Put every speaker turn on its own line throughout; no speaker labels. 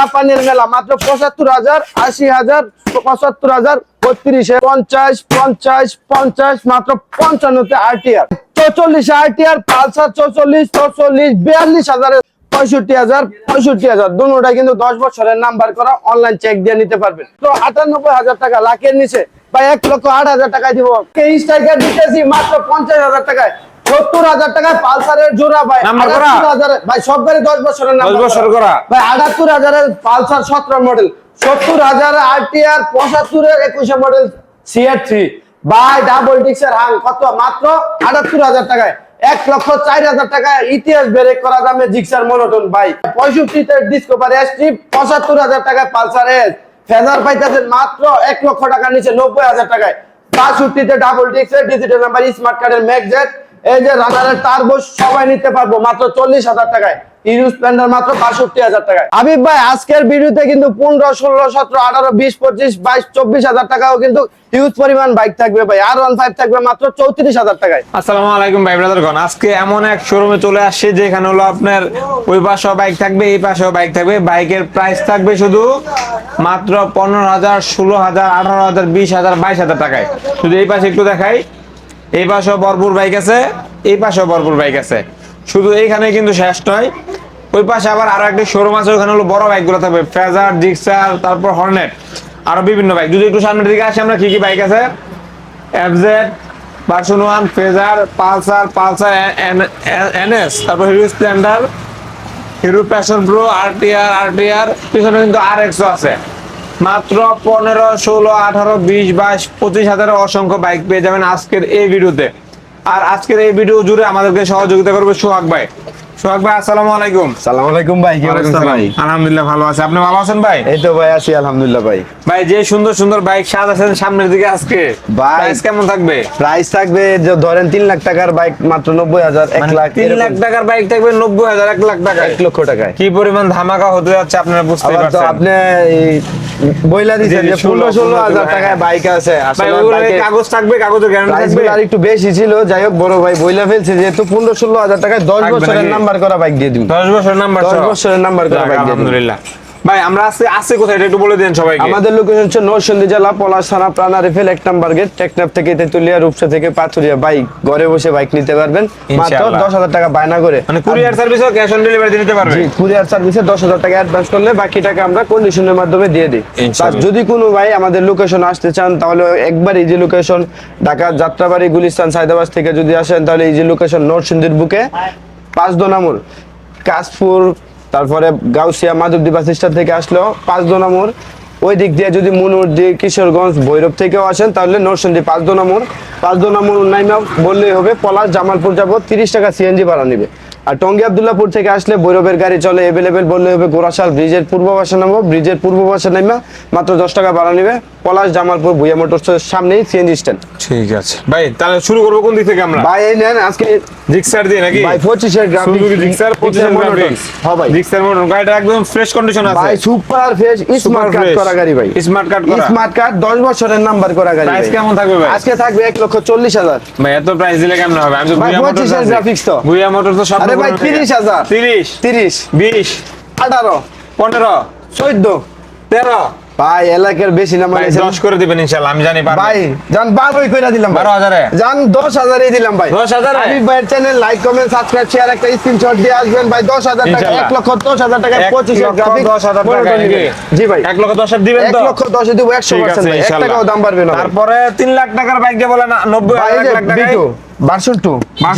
জাপানের মেলা, মাত্র পঁচাত্তর হাজার, আশি হাজার, পঁচাত্তর হাজার, বত্রিশে পঞ্চাশ পঞ্চাশ পঞ্চাশ, মাত্র পঞ্চান্নতে আরটিআর। চৌচল্লিশে আরটিআর, পালসার চৌচল্লিশ চৌচল্লিশ, বিয়াল্লিশ হাজারে পঁয়ষট্টি হাজার পঁয়ষট্টি হাজার। দুটাই কিন্তু দশ বছরের নাম্বার করা অনলাইন চেক দিয়ে নিতে পারবেন। তো আটানব্বই হাজার টাকা লাখের নিচে বা এক লক্ষ আট হাজার টাকায় দিব। স্ট্রাইকার দিতেছি, মাত্র পঞ্চাশ হাজার টাকায়। সত্তর হাজার টাকায় পালসারের জোড়া ভাই। হাজারে ভাই সব গাড়ি দশ বছরের নাম্বার
বছর করা।
ভাই আটাত্তর হাজারের পালসার সতেরো মডেল। সত্তর হাজার আরটিআর পঁচাত্তরের একুশে model CR three by double ডিক্সের হাং কত? মাত্র আটাত্তর হাজার টাকায়। এক লক্ষ চার হাজার টাকায় ইতিহাস ব্রেক করা দামে জিক্সার মনোটন ভাই। পঁয়ষট্টিতে ডিসকভার এসটি পঁচাত্তর হাজার টাকায় পালসার এস ফেজার পাইতেছেন মাত্র এক লক্ষ টাকার নিচে নব্বই হাজার টাকায়। বাষট্টিতে ডাবল ডিক্সের ডিজিটাল নাম্বার স্মার্ট কার্ডের ম্যাকজেট এই যে রানারের সবাই নিতে পারব, মাত্র চল্লিশ হাজার টাকায়।
এমন এক শোরুমে চলে আসছে, যেখানে হলো আপনার ওই পাশেও বাইক থাকবে, এই পাশেও বাইক থাকবে। বাইকের প্রাইস থাকবে শুধু মাত্র পনেরো হাজার, ষোলো হাজার, আঠারো হাজার, বিশ হাজার, বাইশ হাজার টাকায়। শুধু এই পাশে একটু দেখাই। এই পাশেও ভরপুর বাইক আছে, এই পাশেও ভরপুর বাইক আছে। শুধু এইখানে কিন্তু শেষ নয়, ওই পাশে আবার আরও একটি শোরুম আছে ওখানে হলো বড় বাইকগুলো থাকবে ফেজার জিক্সার তারপর হর্নেট আরও বিভিন্ন বাইক। যদি একটু সামনের দিকে আসি, আমরা কি কি বাইক আছে? FZ version one Fazer Pulsar Pulsar NS তারপর Hero Splendor Hero Passion Pro RTR RTR পিছনে কিন্তু আর এক্সও আছে। মাত্র পনেরো, ষোলো, আঠারো, বিশ, বাইশ, পঁচিশ হাজারের অসংখ্য বাইক পেয়ে যাবেন আজকের এই ভিডিওতে। আর আজকের এই ভিডিও জুড়ে আমাদেরকে সহযোগিতা করবে সোহাগ ভাই। সোহাগ ভাই আসসালামু আলাইকুম।
সালাম আলাইকুম ভাই কি অবস্থা ভাই?
আলহামদুলিল্লাহ ভালো আছে। আপনি ভালো আছেন ভাই?
এই তো ভাই আছি আলহামদুলিল্লাহ ভাই।
ভাই যে সুন্দর সুন্দর বাইক সাজাচ্ছেন সামনের দিকে আজকে প্রাইস কেমন থাকবে?
প্রাইস থাকবে যে ধরেন তিন লাখ টাকার বাইক মাত্র নব্বই হাজার এক
মানে
লাখ
তিন লাখ টাকার বাইক থাকবে নব্বই হাজার এক লাখ টাকা
এক লক্ষ টাকায়।
কি পরিমাণ ধামাকা হতে যাচ্ছে আপনারা বুঝতে
তো
পারছেন।
আপনি বইলা দিচ্ছেন যে
ষোলো,
ষোলো হাজার টাকায়। বাইক আছে আসলে
কাগজ থাকবে কাগজের গ্যারান্টি থাকবে।
আর একটু বেশি ছিল যাই হোক বড় ভাই বইলা ফেলছে যেহেতু পনেরো ষোলো হাজার টাকায় দশ
থাকবে
বছরের
নাকি?
নাম্বার করা বাইক দিয়ে দিন
দশ বছর নাম্বার
দশ বছরের নাম্বার করা বাইক দিয়ে
আলহামদুলিল্লাহ। ভাই আমরা আজকে আসছে কোথায় এটা একটু বলে দেন সবাইকে।
আমাদের লোকেশন হচ্ছে নরসিংদী জেলা পলাশ থানা প্রাণা রেফেল এক নাম্বার গেট টেকনাফ থেকে তেতুলিয়া রূপসা থেকে পাথুরিয়া। বাইক ঘরে বসে বাইক নিতে পারবেন। মাত্র
ইনশাআল্লাহ।
দশ হাজার টাকা বায়না করে।
মানে কুরিয়ার সার্ভিসও ক্যাশ অন ডেলিভারি দিতে পারবে?
জি কুরিয়ার সার্ভিসে দশ হাজার টাকা অ্যাডভান্স করলে বাকি টাকা আমরা কন্ডিশনের মাধ্যমে দিয়ে দিই। আর যদি কোনো ভাই আমাদের লোকেশন আসতে চান তাহলে একবার ইজি লোকেশন ঢাকা যাত্রাবাড়ি গুলিস্তান সাইদাবাদ থেকে যদি আসেন তাহলে ইজি লোকেশন নরসিংদীর বুকে পাঁচ দোনামুর। কাশপুর তারপরে গাউসিয়া মাধবদী বাস থেকে আসলো পাঁচ দোনামুর। ওই দিক দিয়ে যদি মনুরদি কিশোরগঞ্জ, ভৈরব থেকেও আসেন, তাহলে নরসিংদী পাঁচ দোনামুর। পাঁচ দোনামুর নাইমা বললেই হবে, পলাশ, জামালপুর যাব, তিরিশ টাকা সিএনজি ভাড়া নিবে। আর টঙ্গী আবদুল্লাপুর থেকে আসলে ভৈরবের গাড়ি চলে এভেলেবেল বললে হবে গোরাশাল ব্রিজের পূর্ব পাশে নামবো। ব্রিজের পূর্ব পাশে নামা মাত্র দশ টাকা ভাড়া নিবে। পলাশ জামালপুর ভুইয়া মোটরসের সামনেই সিএনজি স্ট্যান্ড
ঠিক আছে। ভাই তাহলে শুরু করব কোন দিক থেকে আমরা?
ভাই এই নেন আজকে
জিক্সার দিয়ে নাকি?
ভাই পঁচিশের গ্রাফিক্স
সুজুকি জিক্সার পঁচিশের গ্রাফিক্স
হ্যাঁ ভাই।
জিক্সার মোটর গাড়িটা একদম ফ্রেশ কন্ডিশন আছে।
ভাই সুপার ফ্রেশ স্মার্ট কার্ড করা গাড়ি ভাই।
স্মার্ট কার্ড করা।
স্মার্ট কার্ড দশ বছরের নাম্বার করা গাড়ি
প্রাইস কেমন থাকবে ভাই?
আজকে থাকবে এক লক্ষ চল্লিশ হাজার।
ভাই এত প্রাইস দিলে কেমন হবে? আমি তো
ভাই,
ভুইয়া মোটর
25 এর graphics তো।
ভুইয়া মোটর তো সব
ভাই তিরিশ হাজার।
তিরিশ
তিরিশ।
বিশ
আঠারো।
পনেরো
চোদ্দ।
তেরো।
ভাই এলাকার বেশি
ভাই
এসে
দশ করে দিবেন আমি জানি
ভাই জান বারোই কইরা দিলাম জান দিলাম ভাই।
10,000 এ?
আমি channel like comment subscribe share একটা স্ক্রিনশট দিয়ে আসবেন ভাই। দশ হাজার টাকা
ইনশাল্লাহ।
এক লক্ষ দশ হাজার টাকা
টাকা
জি ভাই।
এক লক্ষ দশ হাজার দিবেন
এক
তো?
লক্ষ দশে দিব একশো
ঠিক
পার্সেন্ট
আছে
ভাই। এক টাকাও দাম বাড়বে না।
তারপরে তিন লাখ টাকার বাইক দিয়ে বলে না নব্বই লাখ
বিটু ভার্সন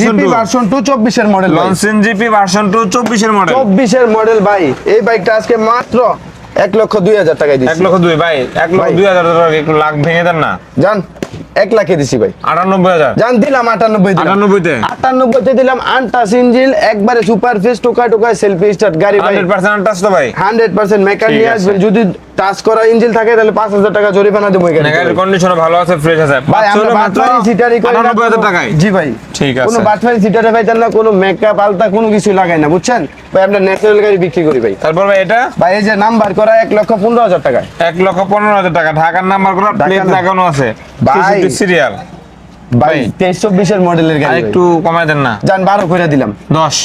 জিপি
2
ভার্সন টু চব্বিশের মডেল
লনসেন জিপি ভার্সন টু চব্বিশের মডেল
চব্বিশের মডেল ভাই। এই বাইকটা আজকে মাত্র এক লক্ষ দুই হাজার টাকায়
এক লক্ষ দুই ভাই। এক লক্ষ দুই হাজার টাকা একটু লাখ ভেঙে দেন না?
জান এক লাখে দিছি ভাই।
আটানব্বই হাজার।
জান দিলাম আটানব্বই দিলাম।
আটানব্বইতে?
আটানব্বইতে দিলাম আনটাস ইঞ্জিল একবারে সুপার ফেস টোকা টোকায় সেলফি স্টার্ট গাড়ি
হান্ড্রেড পার্সেন্ট টাচ তো ভাই।
হান্ড্রেড পার্সেন্ট মেকার নিয়ে আসবেন। যদি টাচ করা ইঞ্জিন থাকে তাহলে পাঁচ হাজার টাকা জরিমানা দেবো এখানে।
গাড়ির কন্ডিশন ভালো আছে ফ্রেশ আছে।
ভাই আমরা বাটফারি সিটারি করে।
টাকায়।
জি ভাই।
ঠিক আছে।
কোনো বাটফারি সিটারে ভাই না কোনো মেকআপ আলতা কোনো কিছু লাগাই না বুঝছেন? ভাই আমরা ন্যাচারাল গাড়ি বিক্রি করি ভাই।
তারপর ভাই এটা?
ভাই এই যে নাম্বার করা এক লক্ষ পনেরো হাজার টাকা
এক লক্ষ পনেরো হাজার টাকা। ঢাকার নাম্বার করা প্লেট লাগানো আছে।
ভাই।
সিরিয়াল
তেইশ চব্বিশের মডেলের গাড়ি
একটু কমাই দেন না।
যান বারো করে দিলাম।
দশ।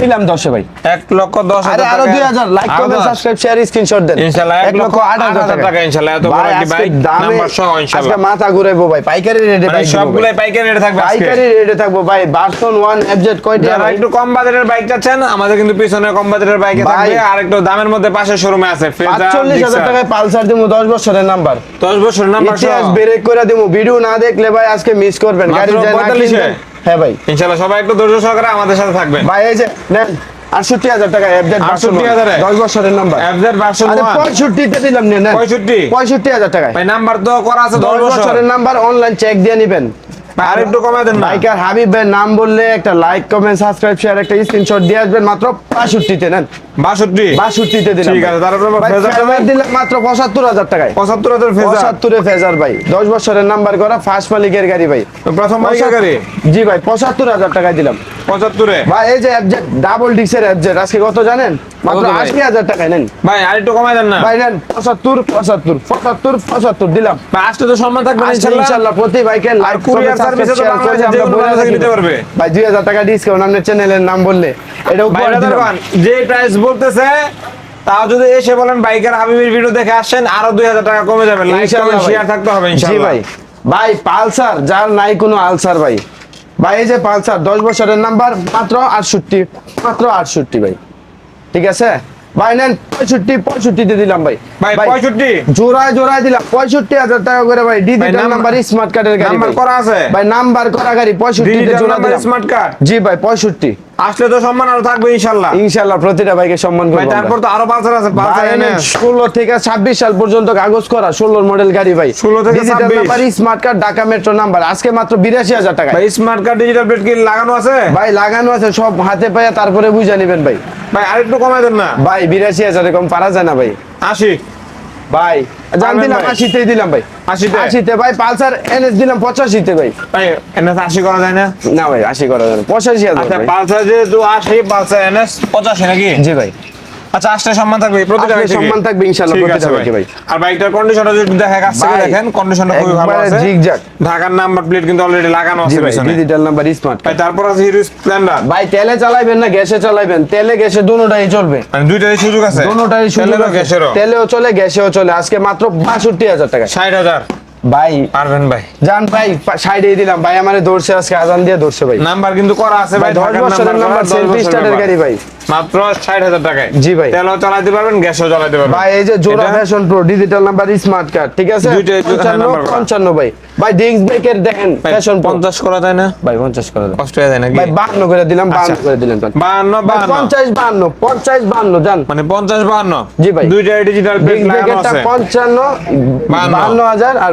দিলাম দশে ভাই।
এক লক্ষ দশ হাজার আরও
দুই হাজার। Like comment subscribe share screenshot দেন।
ইনশাল্লাহ, এক লক্ষ আট হাজার টাকা, ইনশাল্লাহ, এত বড় একটি বাইক, নাম্বার সহ, ইনশাল্লাহ।
আজকে মাথা ঘুরাইবো ভাই। পাইকারি রেটে
সবগুলাই পাইকারি রেটে থাকবে
পাইকারি রেটে থাকব ভাই। বার্সন ওয়ান এফজেড কয়টা ভাই?
একটু কম বাজেটের বাইক চাচ্ছেন আমাদের কিন্তু পিছনে কম বাজেটের বাইকে
ভাই।
থাকবে। আর একটু দামের মধ্যে পাশে শোরুমে আছে
পাঁচচল্লিশ হাজার টাকায় পালসার দিবো দশ বছরের নাম্বার
দশ বছর নাম্বার
ইতিহাস ব্রেক করে দিবো ভিডিও না দেখলে ভাই আজকে মিস করবেন গাড়ি। হ্যাঁ ভাই।
ইনশাল্লাহ সবাই একটু ধৈর্য সহকারে আমাদের সাথে থাকবেন।
ভাই এই যে নেন আটষট্টি হাজার টাকা এফজেড
68,000 এ?
দশ বছরের নাম্বার
এফজেড ভার্সন
আরে
1
পঁয়ষট্টিতে দিলাম নিয়ে নেন।
65
পঁয়ষট্টি হাজার টাকায়।
ভাই নাম্বার তো করা আছে
দশ
10
বছরের নাম্বার অনলাইন চেক দিয়ে নিবেন।
আর একটু কমাই দেন
বাইকার হাবিব নাম বললে একটা লাইক কমেন্ট সাবস্ক্রাইব শেয়ার একটা স্ক্রিনশট দিয়ে আসবেন মাত্র বাষট্টিতে নেন।
62
বাষট্টিতে দিলাম
ঠিক আছে, তারপরে আবার
ভাই,
ফেজারটা
ফেজার দিলাম মাত্র পঁচাত্তর হাজার টাকায়।
75000 ফেজার
পঁচাত্তরে ফেজার ভাই। দশ বছরের নাম্বার করা ফার্স্ট মালিকের গাড়ি ভাই।
প্রথম বাইকের গাড়ি?
জি ভাই পঁচাত্তর হাজার টাকায় দিলাম।
75
ভাই এই যে ডাবল ডিক্সের অ্যাবজেট আজকে কত জানেন? মাত্র আশি হাজার টাকায় নেন।
ভাই আর একটু কমাই দেন না।
ভাই নেন পঁচাত্তর পঁচাত্তর পঁচাত্তর পঁচাত্তর দিলাম।
ভাই তো সম্মান থাকবে ইনশাল্লাহ।
ইনশাল্লাহ প্রতি বাইকের লাইক
courier service তো বাংলাদেশে যে কোনো নিতে পারবে।
ভাই দুই হাজার টাকা ডিসকাউন্ট আপনার চ্যানেলের নাম বললে। এটা
যে প্রাইস বলতেছে তাও যদি এসে বলেন বাইকের হাবিবের ভিডিও দেখে আসেন আরও দুই হাজার টাকা কমে যাবে। লাইক। শেয়ার থাকতে হবে
জি ভাই। ভাই পালসার যার নাই কোনো আলসার ভাই। ভাই এই যে পালসার দশ বছরের নাম্বার মাত্র আটষট্টি মাত্র আটষট্টি ভাই। ঠিক আছে? ভাই নেন পঁয়ষট্টি পঁয়ষট্টিতে দিলাম ভাই।
ভাই 65
জোড়ায় জোড়ায় দিলাম পঁয়ষট্টি হাজার টাকা করে ভাই। ডিজিটাল
নাম্বার-
স্মার্ট কার্ডের গাড়ি
নাম্বার করা আছে।
ভাই নাম্বার করা গাড়ি জোড়া
স্মার্ট কার্ড
জি ভাই পঁয়ষট্টি।
আসলে তো সম্মান আরও থাকবে ইনশাআল্লাহ।
ইনশাল্লাহ প্রতিটা ভাইকে সম্মান করব
তারপর তো আরও পালসার আছে পালসার এনে।
ষোলো থেকে ছাব্বিশ সাল পর্যন্ত কাগজ করা ষোলোর মডেল গাড়ি ভাই।
16 থেকে 26
number smart card Dhaka metro number আজকে মাত্র বিরাশি হাজার টাকা
ভাই স্মার্ট কার্ড ডিজিটাল প্লেট কি লাগানো আছে?
ভাই লাগানো আছে সব হাতে পায়ে তারপরে বুঝে নেবেন ভাই।
ভাই আরেকটু কমাই দেন না।
ভাই বিরাশি হাজার এরকম পারা যায় না ভাই।
আশি।
ভাই জান দিলাম? আশিতেই দিলাম ভাই
80 তে?
আশিতে ভাই পালসার এনএস দিলাম পঁচাশিতে ভাই
ভাই এনএস আশি করা যায় না
না ভাই আশি করা যায় না। পঁচাশি হাজার
আচ্ছা। পালসার যেহেতু আশি পালসার এনএস পঁচাশি নাকি
জি ভাই
আচ্ছা আসলে সম্মান থাকবে প্রতিটা বাইক
সম্মান থাকবে ইনশাআল্লাহ প্রতিটা বাইকে ভাই।
আর বাইকটার কন্ডিশনটা যদি দেখা কাছ থেকে দেখেন কন্ডিশনটা খুবই ভালো আছে।
zigzag।
ঢাকার নাম্বার প্লেট কিন্তু অলরেডি লাগানো আছে পিছনে।
ডিজিটাল নাম্বার স্মার্ট
ভাই তারপর আছে হিরো স্প্লেন্ডার
ভাই তেলে না গ্যাসে তেলে গ্যাসে দুটোটাই চলবে।
মানে সুযোগ আছে?
দুটোটাই সুযোগ আছে। তেলেও চলে গ্যাসেও চলে। আজকে মাত্র বাষট্টি হাজার টাকা
ষাট হাজার।
ভাই
পারবেন ভাই।
জান ভাই সাইডে দিলাম। ভাই আমারে ধরছে আজকে আজান দিয়ে ধরছে ভাই।
নাম্বার কিন্তু করা আছে ভাই
ভাই, দশ
ঢাকার
বছরের
নাম্বার
নাম্বার সেলফি স্টার্টের গাড়ি ভাই।
মাত্র 60000 টাকায়।
জি ভাই।
তেলও চালাতে পারবেন গ্যাসও চালাতে পারবেন।
ভাই এই যে জোড়া Passion Pro digital number smart card ঠিক আছে?
55 হ্যাঁ,
ভাই। ভাই ব্রেকের দেখেন ফ্যাশন
50 করা যায় না?
ভাই 50 করা
যায়। যায় নাকি?
ভাই 52 করে দিলাম
আচ্ছা।
52 করে দিলাম
52 52
50 52 50 52 জান।
মানে 50 52
জি ভাই।
দুইটা ডিজিটাল
ব্রেক
লাগানো
আর
হ্যাঁ,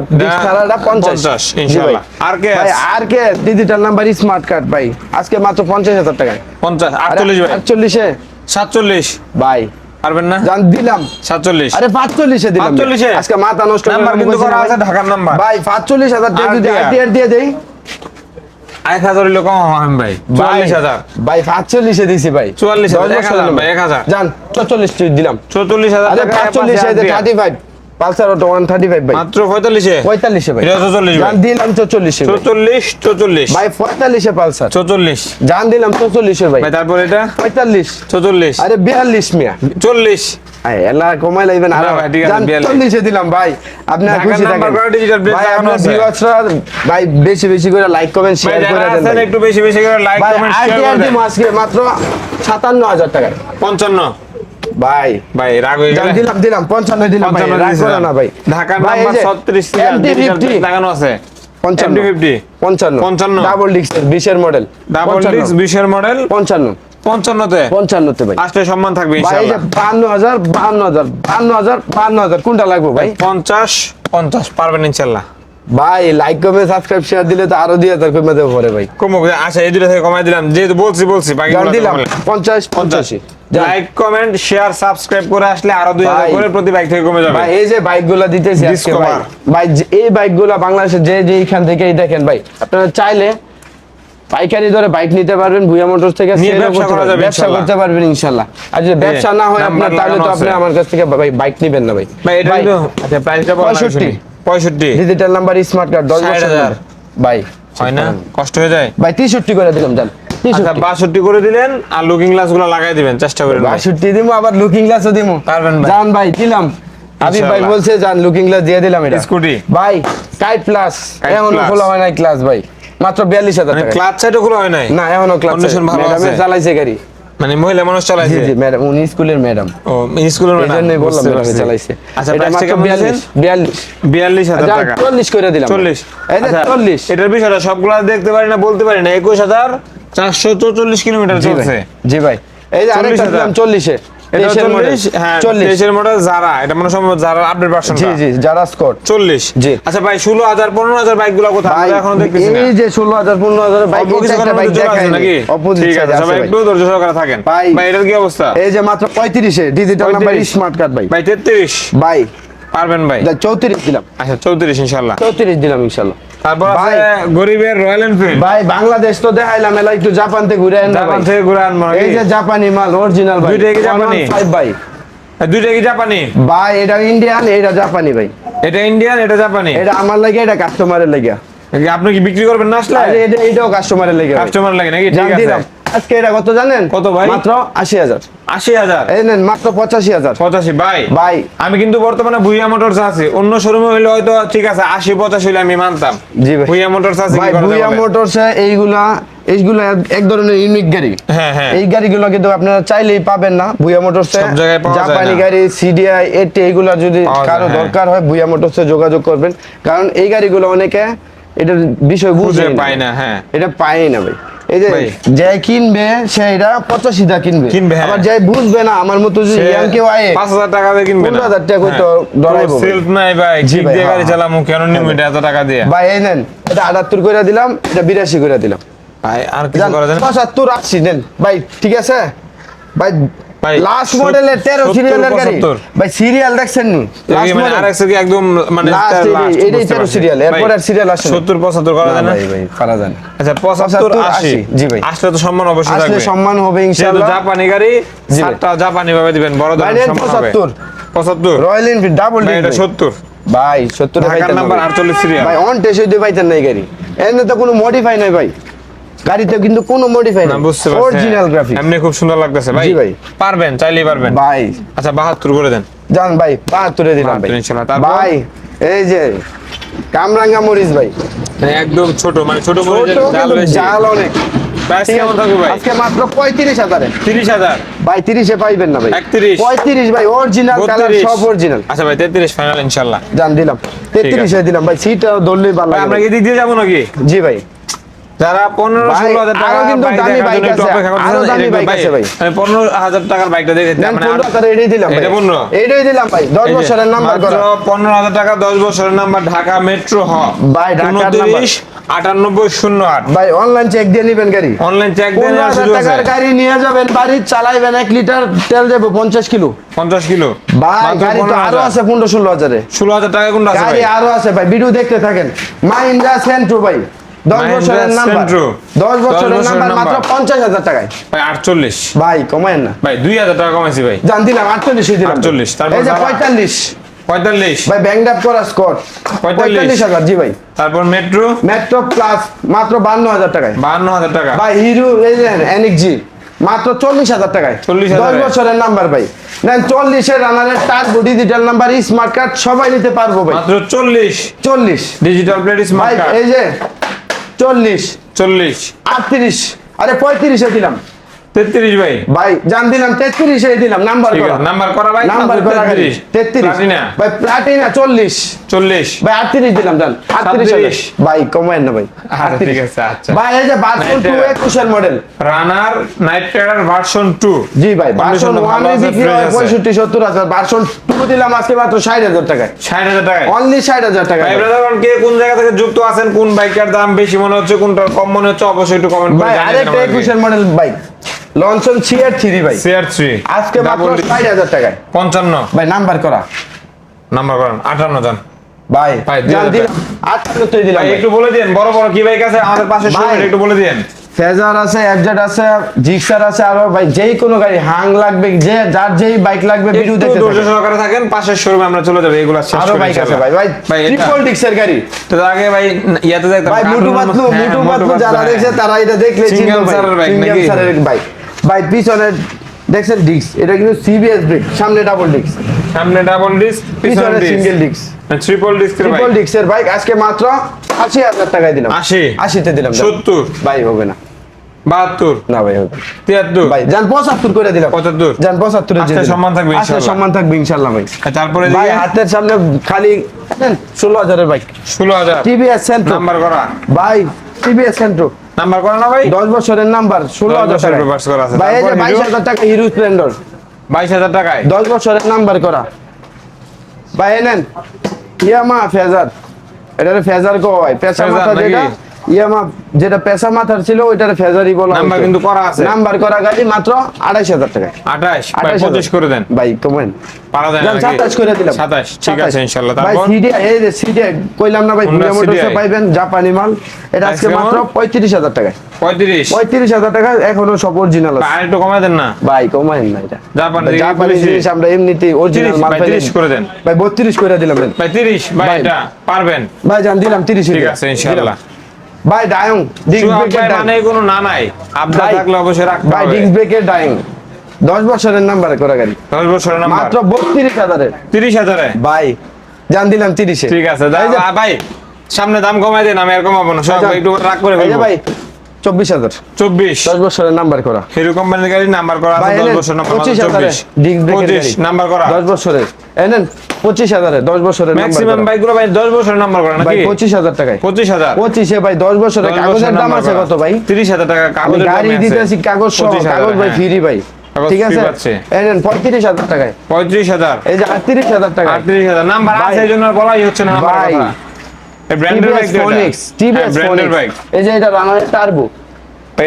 আর কে
ভাই আর কে? ডিজিটাল নাম্বার স্মার্ট কার্ড ভাই। আজকে মাত্র পঞ্চাশ হাজার টাকায়।
পঞ্চাশ
কিসে
সাতচল্লিশ।
বাই
পারবেন না?
জান দিলাম।
47
আরে 45 এ দিলাম।
45 এ
আজকে মাথা নষ্ট
নাম্বার কিন্তু করা আছে ঢাকার নাম্বার
ভাই 45000 টাকা যদি আরটিআর। দিয়ে দেই।
এক হাজার লোক হম ভাই। চুয়াল্লিশ হাজার।
ভাই পাঁচচল্লিশে দিছি ভাই।
চুয়াল্লিশ হাজার এক হাজার ভাই এক হাজার।
জান চুয়াল্লিশ দিলাম।
চুয়াল্লিশ হাজার
পাঁচচল্লিশ থার্টি ফাইভ পালসার অটো ভাই
মাত্র পঁয়তাল্লিশে?
পঁয়তাল্লিশে ভাই
44
জান দিলাম চল্লিশে
চৌচল্লিশ চৌচল্লিশ।
ভাই পঁয়তাল্লিশে পালসার।
চৌচল্লিশ।
জান দিলাম চল্লিশে ভাই
ভাই তারপর এটা?
পঁয়তাল্লিশ।
চৌচল্লিশ।
আরে বিয়াল্লিশ মিয়া।
চল্লিশ।
এই, এলা কমাই লাইবেন আর। জান
42
চল্লিশে দিলাম ভাই। আপনি খুশি থাকেন। ভাই আপনার ভিউয়ার্সরা ভাই বেশি বেশি করে লাইক কমেন্ট শেয়ার
যারা
করে দেন ভাই।
একটু বেশি বেশি করে লাইক কমেন্ট শেয়ার করে দেন।
মাত্র টাকা।
পঞ্চান্ন।
ভাই
ভাই রাগ হয়ে গেলে?
দিলাম দিলাম পঞ্চান্ন দিলাম ভাই রাগ করো না ভাই। এই
নাম্বার
যে
ছত্রিশ
MT50
লাগানো আছে।
পঞ্চান্ন।
MT50
পঞ্চান্ন।
পঞ্চান্ন।
ডাবল ডিস্কের বিশের মডেল
ডাবল ডিস্ক বিশের মডেল
পঞ্চান্ন।
পঞ্চান্নতে।
পঞ্চান্নতে ভাই।
আসলে সম্মান থাকবে ইনশাআল্লাহ।
বান্ন হাজার বান্ন হাজার বান্ন হাজার বান্ন হাজার কোনটা লাগবে ভাই?
পঞ্চাশ পঞ্চাশ পারবেন ইনশাল্লাহ
ভাই লাইক কমেন্ট সাবস্ক্রাইব শেয়ার দিলে তো আরও দুই হাজার কমে দেবো পরে ভাই।
কমুক আচ্ছা এই দুটো থেকে কমাই দিলাম। যেহেতু বলছি বলছি বাকি
দিলাম। পঞ্চাশ পঞ্চাশি।
লাইক কমেন্ট শেয়ার সাবস্ক্রাইব করে আসলে আরও দুই হাজার করে প্রতি বাইক থেকে কমে যাবে।
ভাই এই যে দিতেছি আজকে ভাই। ভাই যে- এই বাংলাদেশে যে যে এখান থেকেই দেখেন ভাই। আপনারা চাইলে পাইকারি ধরে বাইক নিতে পারবেন ভুয়া মোটর থেকে
ব্যবসা
করতে পারবেন,
ইনশাল্লাহ।
আর যদি ব্যবসা না হয় আপনার তাহলে তো আপনি আমার কাছ থেকে ভাই বাইক নিবেন না ভাই।
আচ্ছা
পঁয়ষট্টি।
পঁয়ষট্টি।
ডিজিটাল নাম্বার স্মার্ট কার্ড দশ বছর ভাই
হয় না? কষ্ট হয়ে যায়?
ভাই তেষট্টি করে দিলাম জান।
আচ্ছা বাষট্টি করে দিলেন আর লুকিং গ্লাসগুলো লাগাই দিবেন চেষ্টা করেন।
বাষট্টি দিমু আবার লুকিং গ্লাসও দিমু।
পারবেন ভাই।
জান ভাই দিলাম। আবির ভাই বলছে জান লুকিং গ্লাস দিয়ে দিলাম এটা।
স্কুটি।
ভাই কাইট প্লাস
এখনও।
খোলা হয় নাই ক্লাস ভাই। মাত্র বিয়াল্লিশ হাজার
মানে ক্লাচ সাইডও খোলা হয় নাই?
না এখনও ক্লাস? চালাইছে গাড়ি।
মানে মহিলা মানুষ চালাইছে?
জি ম্যাডাম উনি স্কুলের ম্যাডাম
ও স্কুলের ম্যাডাম
এজন্যই বললাম ম্যাডাম চালাইছে।
আচ্ছা
এটা মাত্র
কেমন দিয়েছেন
বিয়াল্লিশ বিয়াল্লিশ।
বিয়াল্লিশ হাজার
যান,
টাকা।
চল্লিশ করে দিলাম।
চল্লিশ।
এই যে
আচ্ছা,
চল্লিশ।
এটার বিষয়টা সবগুলা দেখতে পারি না বলতে পারি না। একুশ হাজার চারশো চৌচল্লিশ কিলোমিটার
জি
চলছে।
জি ভাই। এই যে আরেকটা দিলাম চল্লিশে।
এটা
ডিজিটাল নাম্বার স্মার্ট কার্ড ভাই
ভাই তেত্রিশ।
ভাই।
পারবেন ভাই।
চৌত্রিশ দিলাম।
আচ্ছা চৌত্রিশ ইনশাল্লাহ
চৌত্রিশ দিলাম ইনশাল্লাহ
তারপর
ভাই।
গরিবের রয়্যাল এনফিল্ড
ভাই বাংলাদেশ তো দেখাইলাম এলা একটু জাপান থেকে ঘুরে আন
জাপান থেকে ঘুরে আনব
এই যে জাপানি মাল অরিজিনাল ভাই।
কি জাপানি?
115 ভাই।
আর দুইটা কি জাপানি
ভাই এটা ইন্ডিয়ান এটা জাপানি ভাই।
এটা ইন্ডিয়ান এটা জাপানি
এটা আমার লাগে এটা কাস্টমারের লাগে।
আপনি কি বিক্রি করবেন না আসলে?
এটা এটাও কাস্টমারের লাগে।
কাস্টমার লাগে নাকি? ঠিক আছে।
আজকে এটা কত জানেন?
কত ভাই?
মাত্র আশি হাজার।
আশি হাজার?
এই নেন মাত্র পঁচাশি হাজার।
পঁচাশি ভাই।
ভাই।
আমি কিন্তু বর্তমানে ভুইয়া মোটরস আছে। অন্য শোরুমে হইলে হয়তো ঠিক আছে আশি পঁচাশি হলে আমি মানতাম।
জি ভাই।
ভুইয়া মোটরস আছে
ভাই ভুইয়া? মোটরসে এইগুলা এইগুলা এক ধরনের ইউনিক গাড়ি।
হ্যাঁ হ্যাঁ।
এই গাড়িগুলো কিন্তু আপনারা চাইলেই পাবেন না। ভুইয়া মোটরসে জাপানি গাড়ি সিডিআই এটি এইগুলা যদি কারও
হ্যাঁ।
দরকার হয় ভুইয়া মোটরসে যোগাযোগ করবেন। কারণ এই গাড়িগুলো অনেকে এটার বিষয় বুঝে
পাই না। হ্যাঁ।
এটা পাই না ভাই। এই যে
যাই
যে কিনবে সে এটা পঁচাশিটা কিনবে।
কিনবে, হ্যাঁ।
আবার যে বুঝবে না আমার মতো
যে
ইয়াং কেউ আয়ে
পাঁচ হাজার টাকা দিয়ে কিনবে
পনেরো হাজার টাকা তো ডরাইবো।
সেলফ নাই ভাই
জিপ
দিয়ে
হ্যাঁ,
গাড়ি
হ্যাঁ।
চালামু কেন নিমু? এটা এত টাকা দিয়ে।
ভাই এই নেন এটা আটাত্তর করে দিলাম এটা বিরাশি করে দিলাম।
ভাই আর কিছু করা যায় না?
পঁচাত্তর আশি নেন। ভাই ঠিক আছে? ভাই, লাস্ট মডেলের তেরো
সত্তর,
সিরিয়ালের গাড়ি। ভাই সিরিয়াল দেখছেন নি?
এটা
লাস্ট
মানে
মডেল
RX এর একদম মানে
এটাই- এরপর আর আসে
করা যায় না?
ভাই ভাই যায় না।
আচ্ছা
75, 80, জি ভাই।
আসলে তো সম্মান অবশ্যই
আসলে সম্মান হবে ইনশাআল্লাহ।
জাপানি গাড়ি
জি
সাতটা জাপানি ভাবে দিবেন বড়
ভাই,
সম্মান হবে।
75
পঁচাত্তর।
রয়্যাল এনফিল্ড ডাবল
ভাই এটা সত্তর।
ভাই সত্তর
ঢাকার নাম্বার সিরিয়াল
ভাই। অন টেস্ট হইতে পাইতেন না এই গাড়ি। এনে তো কোনো মডিফাই নাই ভাই। গাড়িতে কিন্তু কোনো মডিফাই
না বুঝতে পারছি।
অরিজিনাল গ্রাফিক
এমনি খুব সুন্দর লাগতেছে। ভাই
জি ভাই।
পারবেন চাইলেই পারবেন।
ভাই।
আচ্ছা বাহাত্তর করে দেন।
জান ভাই বাহাত্তরে দিলাম ভাই।
ইনশাআল্লাহ?
ভাই এই যে কামরাঙ্গা মরিচ ভাই।
মানে একদম ছোট মানে ছোট
ছোট কিন্তু জাল অনেক।
প্রাইস কেমন থাকবে ভাই?
আজকে মাত্র পঁয়ত্রিশ হাজারে।
তিরিশ হাজার।
ভাই তিরিশে পাইবেন না ভাই।
31
পঁয়ত্রিশ ভাই অরিজিনাল কালার সব অরিজিনাল
আচ্ছা ভাই তেত্রিশ ফাইনাল ইনশাল্লাহ
জান দিলাম। তেত্রিশে দিলাম ভাই সিটটা ধরলেই ভালো
আমরা। কি দিক দিয়ে যাব নাকি?
জি ভাই।
যারা পনেরো ষোলো হাজার টাকা
আরও কিন্তু দামি বাইক আছে, আরও দামি বাইক আছে ভাই।
আমি পনেরো হাজার টাকার বাইকটা দেখে
দেন
মানে
এটাই দিলাম
এটা পনেরো?
এটাই দিলাম ভাই দশ বছরের নাম্বার করা।
পনেরো হাজার টাকা দশ বছরের নাম্বার ঢাকা মেট্রো হ।
ভাই,
আটানব্বই শূন্য আট।
ভাই অনলাইন চেক দিয়ে নিবেন গাড়ি।
অনলাইন চেক দিয়ে
টাকার গাড়ি নিয়ে যাবেন বাড়ি চালাইবেন এক লিটার তেল দেবো পঞ্চাশ কিলো।
পঞ্চাশ কিলো।
ভাই গাড়ি তো আরও আছে পনেরো ষোলো হাজারে।
ষোলো হাজার টাকা কোনটা আছে
গাড়ি আরও আছে ভাই ভিডিও দেখতে থাকেন। মাহিন্দ্রা সেন্ট্রো ভাই। দশ বছরের নাম্বার। দশ বছরের নাম্বার মাত্র পঞ্চাশ হাজার টাকায়।
ভাই আটচল্লিশ।
ভাই কমায়েন না।
ভাই দুই হাজার টাকা কমাইছি ভাই।
জান দিলাম আটচল্লিশ দিলাম।
48, তারপর
পঁয়তাল্লিশ।
পঁয়তাল্লিশ।
ভাই ব্যাংক ডাপ করা স্কট পঁয়তাল্লিশ। হাজার জি ভাই।
তারপর মেট্রো
মেট্রো প্লাস মাত্র বান্ন হাজার টাকায়।
বাহান্ন হাজার টাকা।
ভাই হিরো এনিক জি মাত্র চল্লিশ হাজার টাকায়।
40,000
দশ বছরের নাম্বার ভাই। নেন চল্লিশের রানারের turbo digital number smart card সবাই নিতে পারব ভাই।
মাত্র চল্লিশ।
চল্লিশ।
ডিজিটাল প্লেট স্মার্ট কার্ড
এই যে চল্লিশ।
চল্লিশ।
আটত্রিশ। আরে পঁয়ত্রিশে দিলাম।
তেত্রিশ ভাই।
ভাই জান দিলাম তেত্রিশে দিলাম নাম্বার করা।
নাম্বার করা ভাই
নাম্বার করা গাড়ি তেত্রিশ। ভাই প্লাটিনা চল্লিশ।
চল্লিশ।
ভাই আটত্রিশ দিলাম জান। আটত্রিশ ভাই কমায়েন না ভাই।
আচ্ছা ঠিক আছে আচ্ছা।
ভাই এই যে টু একুশের model
Runner Night Rider version two
জি ভাই বারশো
তো ভালো
বিক্রি হয়। পঁয়ষট্টি সত্তর হাজার। বারশো টু দিলাম আজকে মাত্র ষাট হাজার টাকায়।
ষাট হাজার টাকায়।
অনলি ষাট হাজার টাকা
ভাই ব্রাদার কে কোন জায়গা থেকে যুক্ত আছেন কোন বাইকের দাম বেশি মনে হচ্ছে কোনটা কম মনে হচ্ছে অবশ্যই একটু কমেন্ট করে
ভাই আরেকটা একুশের মডেল বাইক লঞ্চন সিআর থ্রি ভাই।
সিআর থ্রি
আজকে মাত্র ষাট হাজার টাকায়।
পঞ্চান্ন।
ভাই নাম্বার করা।
নাম্বার করেন। আটান্ন জন
ভাই জান
হাজার
দিলাম।
একটু বলে দিন বড় বড় কি বাইক আছে আমাদের পাশে। একটু বলে দিন
ফেজার আছে এফজেড আছে জিক্সার আছে আরও ভাই যেই কোনো গাড়ি হাং লাগবে যে যার যেই বাইক লাগবে ভিডিও
ধৈর্য
থাকেন।
সহকারে থাকেন পাশের শোরুমে আমরা চলে যাব এগুলো শেষ
আরও
করে
বাইক আছে ভাই ভাই ট্রিপল ডিক্সের গাড়ি।
তো আগে ভাই ইয়াতে দেখতাম
ভাই মুটু পাতলু মুটু পাতলু যারা দেখছে। তারা এটা দেখলে
Single
চিনবে ভাই।
সারের bike
সিঙ্গেল
নাকি?
সারের বাইক ভাই পিছনে দেখছেন ডিক্স এটা কিন্তু সিবিএস ব্রেক সামনে ডাবল ডিক্স
সামনে ডাবল ডিস্ক
পিছনে সিঙ্গেল ডিক্স
ট্রিপল ডিস্ক
ট্রিপল ডিক্সের বাইক আজকে মাত্র আশি হাজার টাকায় দিলাম।
80
আশিতে দিলাম।
70
ভাই হবে না।
বাহাত্তর?
না ভাই হবে না।
তিয়াত্তর?
ভাই যান পঁচাত্তর করে দিলাম।
75
যান পঁচাত্তরে
আজকে সম্মান থাকবে
আজকে সম্মান থাকবে ইনশাল্লাহ ভাই।
তারপরে
ভাই হাতের সামনে খালি ষোলো হাজারের বাইক
ষোলো হাজার।
টিভিএস সেন্ট্রো
নাম্বার করা।
ভাই টিভিএস সেন্ট্রো
নাম্বার করা না ভাই?
দশ বছরের নাম্বার ষোলো
10
হাজার
বছরের
টাকা
papers করা আছে।
ভাই এই যে
তারপর
বাইশ
Hero?
হাজার টাকা হিরো স্প্লেন্ডর
বাইশ হাজার টাকায়?
দশ বছরের নাম্বার করা। ভাই নেন। ইয়ামা ফেজার। এটা ফেজার কয় পেশা মাথা যেটা ইয়ামা যেটা পেশা মাথার ছিল ওইটার ফেজারই বলা
নাম্বার কিন্তু করা আছে।
নাম্বার করা গাড়ি মাত্র আড়াইশ হাজার টাকা
আঠাশ? ভাই
আঠাশ
পঁচিশ করে দেন।
ভাই কমেন
পারা যায় না
সাতাশ করে দিলাম।
সাতাশ ঠিক আছে
27
ইনশাল্লাহ।
ভাই সিডি এই যে সিডি কইলাম না ভাই ভুলিয়া মোটরসে পাইবেন জাপানি মাল। এটা আজকে মাত্র পঁয়ত্রিশ হাজার টাকা
পঁয়ত্রিশ?
পঁয়ত্রিশ হাজার টাকা এখনও সব অরিজিনাল আছে।
আর একটু কমাই দেন না।
ভাই কমাইন না এটা।
জাপানি
জাপানি জিনিস আমরা এমনিতেই অরিজিনাল মাল
30 করে দেন।
ভাই বত্রিশ করে দিলাম।
ভাই তিরিশ ভাই
ভাই।
এটা পারবেন।
ভাই জান দিলাম তিরিশ
ঠিক আছে ইনশাল্লাহ।
ভাই ডায়ং ডিস্ক ব্রেকের
মানে কোনো না নাই। থাকলে অবশ্যই রাখতে
ভাই ডিস্ক ব্রেকের ডায়ং দশ বছরের নাম্বারে করা গাড়ি।
দশ বছরের নাম্বার
মাত্র বত্রিশ হাজারের।
তিরিশ হাজারে?
ভাই জান দিলাম তিরিশে।
ঠিক আছে ভাই সামনে দাম কমাই দেন আমি আর কমাবো না। সব
যান।
একটু রাগ করে ভাই
ভাই চব্বিশ হাজার।
চব্বিশ।
দশ বছরের নাম্বার করা।
হিরো কোম্পানির গাড়ি নাম্বার করা দশ বছর
পঁচিশ হাজারে
নাম্বার করা।
দশ বছরের। এনেন পঁচিশ হাজারে দশ বছরের
ম্যাক্সিমাম। বাইকগুলো ভাই দশ বছরের নাম্বার করা নাকি?
পঁচিশ হাজার টাকায়।
পঁচিশ হাজার।
পঁচিশে ভাই দশ বছরের কাগজের দাম আছে কত ভাই?
তিরিশ হাজার টাকা
আমি গাড়ি দিতেছি কাগজ সহ
25,000
কাগজ ভাই
হ্যাঁ।
ফ্রি ভাই। ঠিক আছে। পঁয়ত্রিশ হাজার টাকায়।
পঁয়ত্রিশ হাজার।
এই যে আটত্রিশ হাজার টাকা
আটত্রিশ হাজার। নাম্বার আছে এই জন্য বলাই হচ্ছে না
ভাই।
কথা এই ব্র্যান্ডের বাইক
ফোনিক্স টিভিএস
ব্র্যান্ডের বাইক
এই যে এটা রানার টার্বো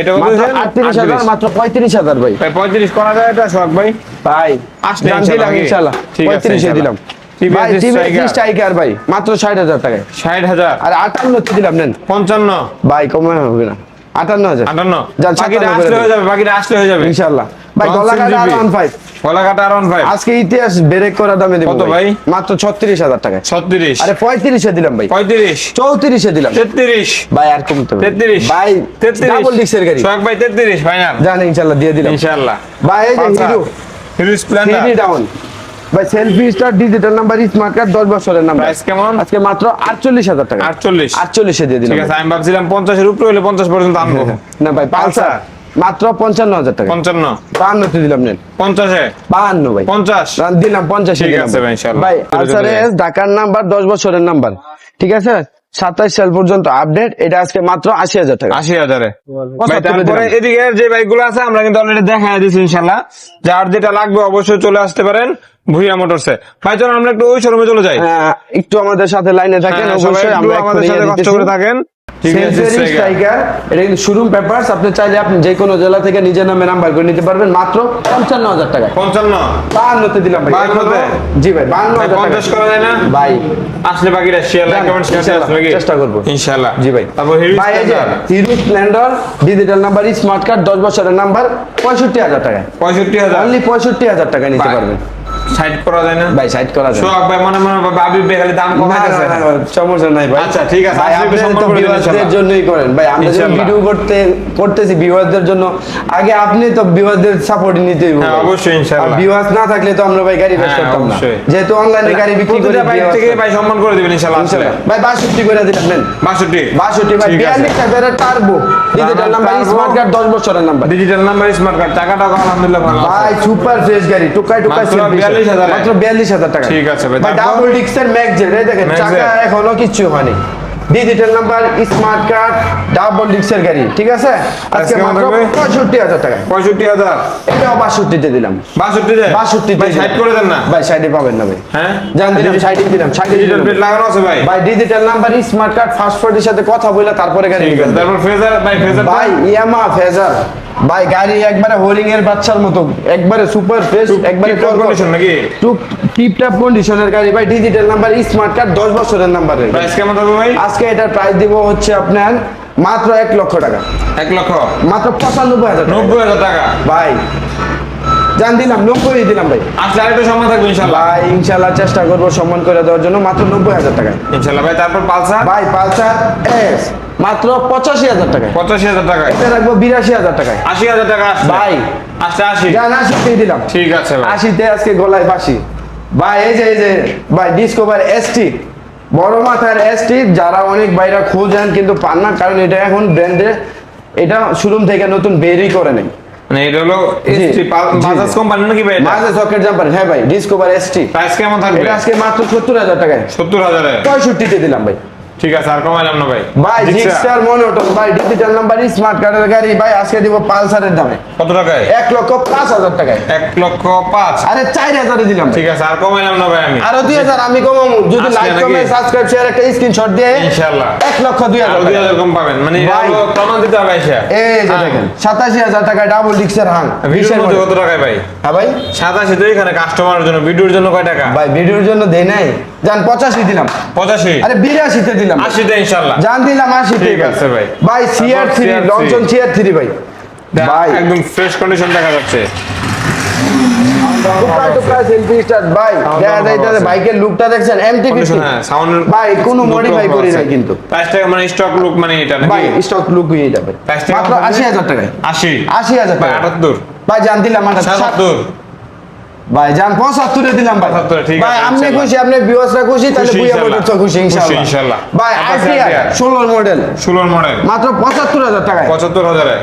এটা কত
মাত্র
দিয়েছেন?
আটত্রিশ হাজার
38
মাত্র পঁয়ত্রিশ হাজার ভাই।
ভাই পঁয়ত্রিশ করা যায় এটা শখ ভাই?
ভাই
আসলে
দিলাম। দিলাম ভাই টিভিএস স্ট্রাইকার ভাই মাত্র ষাট হাজার টাকায়।
ষাট হাজার।
আর আটান্ন দিলাম নেন।
পঞ্চান্ন।
ভাই কমে হবে না। আটান্ন হাজার।
আটান্ন। বাকিটা আসলে হয়ে যাবে বাকিটা আসলে হয়ে যাবে।
ইনশাল্লাহ ভাই গলাকাটা আর ওয়ান ফাইভ
কলাকাটা আর ফাইভ
আজকে ইতিহাস ব্রেক করা দামে দিব
কত ভাই?
মাত্র ছত্রিশ হাজার টাকায়।
ছত্রিশ।
আরে পঁয়ত্রিশে দিলাম ভাই।
পঁয়ত্রিশ।
চৌত্রিশে দিলাম।
তেত্রিশ।
ভাই আর কমতে
তেত্রিশ।
ভাই
তেত্রিশ।
ডাবল ডিক্সের গাড়ি।
শখ ভাই তেত্রিশ ফাইনাল
জান ইনশাল্লাহ দিয়ে দিলাম।
ইনশাল্লাহ
ভাই এই যে। হিরো।
হিরো স্প্লেন্ডার
ডাউন ভাই selfie star digital number smart card দশ বছরের নাম্বার
প্রাইস কেমন?
আজকে মাত্র আটচল্লিশ হাজার টাকা।
আটচল্লিশ।
আটচল্লিশে দিয়ে দিলাম।
ঠিক আছে আমি ভাবছিলাম পঞ্চাশের উপরে হলে পঞ্চাশ পর্যন্ত আনব।
না ভাই পালসার। মাত্র পঞ্চান্ন হাজার টাকা।
পঞ্চান্ন।
বাহান্নতে দিলাম নেন।
পঞ্চাশে?
বাহান্ন ভাই।
পঞ্চাশ।
দিলাম পঞ্চাশে
ঠিক আছে ভাই।
ভাই পালসার
যাবে।
ঢাকার নাম্বার দশ বছরের নাম্বার। ঠিক আছে? সাতাইশ সাল পর্যন্ত আপডেট এটা আজকে মাত্র আশি হাজার টাকা।
আশি হাজারে। তারপরে এদিকে যে বাইকগুলো আছে আমরা কিন্তু অলরেডি দেখা দিচ্ছি ইনশাল্লাহ। যার যেটা লাগবে অবশ্যই চলে আসতে পারেন ভুইয়া মোটরসে ভাই চলুন আমরা একটু ওই শোরুমে চলে যাই।
একটু আমাদের সাথে লাইনে থাকেন
হ্যাঁ,
অবশ্যই আমরা
আমাদের সাথে কষ্ট করে থাকেন।
এটা কিন্তু শোরুম পেপারস আপনি চাইলে আপনি যে কোনো জেলা থেকে নিজের নামে নাম্বার করে নিতে পারবেন মাত্র পঞ্চান্ন হাজার টাকা
পঞ্চান্ন।
বাহান্নতে দিলাম ভাই। জি ভাই বাহান্ন হাজার
পঞ্চাশ করা যায় না?
ভাই।
আসলে বাকিটা শেয়ার লাইক কমেন্ট শেয়ার
চেষ্টা করব।
ইনশাআল্লাহ
জি ভাই।
তারপর হিরো
ভাই এই যে Hero Splendor digital number smart card দশ বছরের নাম্বার পঁয়ষট্টি হাজার টাকা
পঁয়ষট্টি হাজার।
অনলি পঁয়ষট্টি হাজার টাকা নিতে পারবেন।
সাইড করা যায় না?
ভাই সাইড করা যায়
সোহাগ ভাই মনে মনে ভাবে খালি দাম
না,
কমাই
না,
গেছে
না, না, সমস্যা নাই ভাই।
আচ্ছা, ঠিক আছে,
ভাই
আপনি
তো
ইনশাআল্লাহ।
জন্যই করেন। ভাই আমরা যখন ভিডিও করতে করতেছি ভিউয়ারদের জন্য আগে আপনি তো ভিউয়ারদের সাপোর্ট নিতেই হবে।
হ্যাঁ, অবশ্যই, ইনশাআল্লাহ।
ভিউয়ার্স না থাকলে তো আমরা ভাই গাড়ি বেচ
হ্যাঁ,
করতাম না। যেহেতু অনলাইনে গাড়ি বিক্রি করি viewers
থেকে ভাই সম্মান করে দিবেন ইনশাআল্লাহ
ভাই বাষট্টি করে দিলাম নেন।
বাষট্টি?
বাষট্টি ভাই
ঠিক আছে।
বিয়াল্লিশ হাজারের turbo digital number smart card দশ বছরের number
digital number smart card টাকাটা আলহামদুলিল্লাহ ভালো
ভাই সুপার ফ্রেশ গাড়ি টুকাই টুকাই
42,000
মাত্র বিয়াল্লিশ হাজার টাকা।
ঠিক আছে ভাই,
ডাবল ডিক্সের ম্যাগজেট এই দেখেন চাকা এখনও কিচ্ছু হয়নি। Digital number smart card double ডিক্সের গাড়ি ঠিক আছে? আজকে মাত্র
থাকবে?
পঁয়ষট্টি হাজার টাকা
পঁয়ষট্টি হাজার?
এটাও বাষট্টিতে দিলাম।
বাষট্টি যায়
বাষট্টি
ভাই সাইড করে দেন না।
ভাই সাইডে পাবেন না ভাই।
হ্যাঁ?
জান দিলাম সাইডে দিলাম সাইডে
ডিজিটাল
দিলাম।
প্লেট লাগানো আছে ভাই।
ভাই digital number smart card fast ফোর্ডের সাথে কথা বলে তারপরে গাড়ি নিবেন।
তারপর ফেজার ভাই ফেজার
ভাই ইয়ামা ফেজার ভাই গাড়ি একবারে হোরিং এর বাচ্চার মতো একবারে সুপার ফ্রেশ একবারে
কন্ডিশন নাকি?
টুক টিপ টপ কন্ডিশনের গাড়ি ভাই ডিজিটাল নাম্বার স্মার্ট কার্ড দশ বছরের নাম্বারের
প্রাইস কেমন থাকবে ভাই?
আজকে এটার প্রাইস দিব হচ্ছে আপনার মাত্র এক লক্ষ টাকা।
এক লক্ষ?
মাত্র পঁচানব্বই হাজার
নব্বই হাজার টাকা?
ভাই জান দিলাম নব্বই দিলাম ভাই।
আসলে আরেকটু সময় থাকবে ইনশাল্লাহ
ভাই ইনশাল্লাহ চেষ্টা করব সম্মান করে দেওয়ার জন্য মাত্র নব্বই হাজার টাকায়।
ইনশাল্লাহ ভাই তারপর পালসার?
ভাই পালসার এস মাত্র পঁচাশি হাজার টাকায়।
পঁচাশি হাজার টাকায়।
এটা রাখব বিরাশি হাজার টাকায়।
আশি হাজার টাকা
ভাই।
আসছে আশি।
জান আশিতেই দিলাম।
ঠিক আছে
আশিতে আজকে গলায় বাসি ভাই এই যে এই যে ভাই ডিসকভার এসটি বড় মাথার এসটি যারা অনেক বাইরা খোঁজেন কিন্তু পান না কারণ এটা এখন ব্র্যান্ডে এটা শোরুম থেকে নতুন বেরই করে নেই।
মানে এটা হলো এসটি বাজাজ কোম্পানি নাকি ভাই
বাজাজ সকেট জাম্পার হ্যাঁ ভাই ডিসকভার এসটি
প্রাইস কেমন থাকবে?
এটা আজকে মাত্র সত্তর হাজার টাকায়।
সত্তর হাজারে?
পঁয়ষট্টিতে দিলাম ভাই।
ঠিক আছে আর কমাইলাম না ভাই।
ভাই
জিক্সার,
জিক্সার মনোটন ভাই ডিজিটাল নাম্বার স্মার্ট কার্ডের গাড়ি ভাই আজকে দিব পালসারের দামে।
কত টাকায়?
এক লক্ষ পাঁচ হাজার টাকায়।
এক লক্ষ পাঁচ।
আরে চার হাজারে দিলাম।
ঠিক আছে আর কমাইলাম না ভাই আমি।
আরও দুই হাজার আমি কমাবো। যদি লাইক? কমেন্ট সাবস্ক্রাইব শেয়ার একটা স্ক্রিনশট দিয়ে
ইনশাল্লাহ
এক লক্ষ দুই হাজার
দুই। হাজার কম পাবেন। মানে প্রমাণ দিতে হবে এসে।
এই যে
হ্যাঁ।
দেখেন সাতাশি হাজার টাকায় ডাবল ডিক্সের হাং
ভিডিওর মধ্যে কত টাকায় ভাই?
হ্যাঁ ভাই।
সাতাশি তো এখানে কাস্টমারের জন্য ভিডিওর জন্য কয় টাকা?
ভাই ভিডিওর জন্য দেই নাই। জান পঁচাশি দিলাম।
পঁচাশি।
আরে বিরাশিতে দিলাম।
আশিতে ইনশাল্লাহ
জান দিলাম আশিতে
ঠিক আছে ভাই।
ভাই সিআর থ্রি লঞ্চন সিআর থ্রি ভাই। ভাই।
একদম ফ্রেশ কন্ডিশন দেখা যাচ্ছে।
সেলফি স্টার্ট ভাই। বাইকের লুকটা দেখছেন এমটি
হ্যাঁ,
কোনো মডিফাই করি। কিন্তু।
মানে স্টক লুক মানে এটা
ভাই স্টক লুক হয়ে যাবে। মাত্র
কেমন
আশি
থাকবে?
হাজার টাকায়।
আশি।
আশি হাজার
ভাই
টাকা
আটাত্তর।
ভাই জান দিলাম ভাই জান পঁচাত্তরে দিলাম ভাই।
75 ঠিক
ভাই আপনি খুশি আপনি ভিউয়ার্সরা খুশি তাহলে বুয়া
ইনশাল্লাহ।
মোটরস খুশি ইনশাআল্লাহ
ইনশাল্লাহ।
ভাই আইটিআর
ITR
16 মডেল
ষোলোর মডেল
মাত্র পঁচাত্তর হাজার টাকায়।
পঁচাত্তর হাজারে।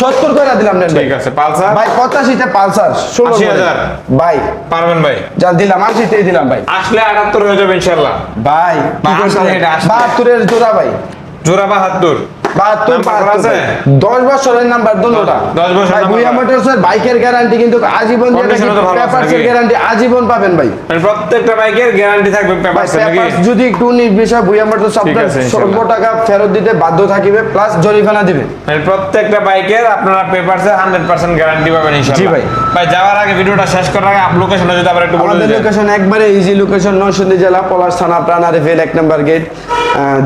70 করে দিলাম নেন
ঠিক আছে পালসার?
ভাই 85 তে পালসার 16
আশি
মডেল
হাজার।
ভাই।
পারবেন ভাই।
জান দিলাম 80 তেই দিলাম ভাই।
আসলে আটাত্তর হয়ে যাবে ইনশাল্লাহ।
ভাই
বা আসলে এটা আসলে।
72 এর জোড়া ভাই।
জোড়া বাহাত্তর।
72
নাম্বার করা আছে?
10 বছরের নাম্বার দুটোটা
দশ বছরের
ভাই
নাম্বার
বুয়া
করা।
মোটরসের বাইকের গ্যারান্টি কিন্তু আজীবন
Condition ও তো ভালো আছে
পেপারসের
নাকি?
গ্যারান্টি আজীবন পাবেন ভাই
মানে প্রত্যেকটা বাইকের গ্যারান্টি থাকবে
ভাই
পেপারসে নাকি
পেপারস যদি একটু উনিশ বিষয় বুয়া মোটরস আপনার
আছে,
টাকা ফেরত দিতে বাধ্য থাকিবে প্লাস জরিমানা দিবে
মানে প্রত্যেকটা বাইকের আপনারা পেপারসে হান্ড্রেড পার্সেন্ট গ্যারান্টি পাবেন
জি ভাই।
ভাই যাওয়ার আগে ভিডিওটা শেষ করার আগে আপ লোকেশনটা যদি আবার একটু বলে
আমাদের লোকেশন একবারে ইজি লোকেশন নরসিংদী জেলা পলাশ থানা প্রাণারে ফেল এক নাম্বার গেট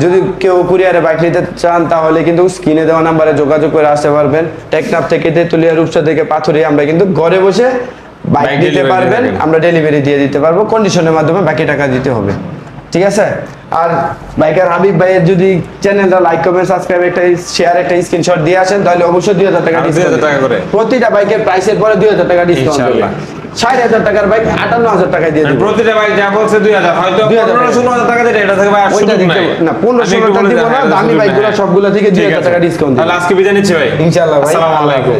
যদি কেউ কুরিয়ারে বাইক নিতে চান তাহলে কিন্তু স্ক্রিনে দেওয়া নাম্বারে যোগাযোগ করে আসতে পারবেন। টেকনাফ থেকে তেতুলিয়া রূপসা থেকে পাথুরিয়া আমরা কিন্তু ঘরে বসে বাইক দিতে পারবেন। আমরা ডেলিভারি দিয়ে দিতে পারব। কন্ডিশনের মাধ্যমে বাকি টাকা দিতে হবে। ঠিক আছে আর বাইকার হাবিব ভাইয়ের যদি চ্যানেলটা লাইক কমেন্ট সাবস্ক্রাইব একটা শেয়ার একটা স্ক্রিনশট দিয়ে আসেন তাহলে অবশ্যই দুই হাজার টাকা
আর 2000
ডিসকাউন্ট
টাকা করে।
প্রতিটা বাইকের প্রাইসের পরে দুই হাজার টাকা ডিসকাউন্ট। ষাট হাজার টাকার বাইক আটান্ন হাজার টাকায় দিয়ে
প্রতিটা বাইক যা বলছে দুই হাজার হয়তো
2000 টাকা।
পনেরো ষোলো হাজার টাকা দিলে এটা থেকে ভাই
ওইটা দিতে না পনেরো ষোলোটা
বলে
দিব না দামি বাইকগুলো। সবগুলো থেকে দুই হাজার। টাকা ডিসকাউন্ট
তাহলে আজকে বিদায় নিচ্ছি ভাই
ইনশাআল্লাহ ভাই
আসসালামু আলাইকুম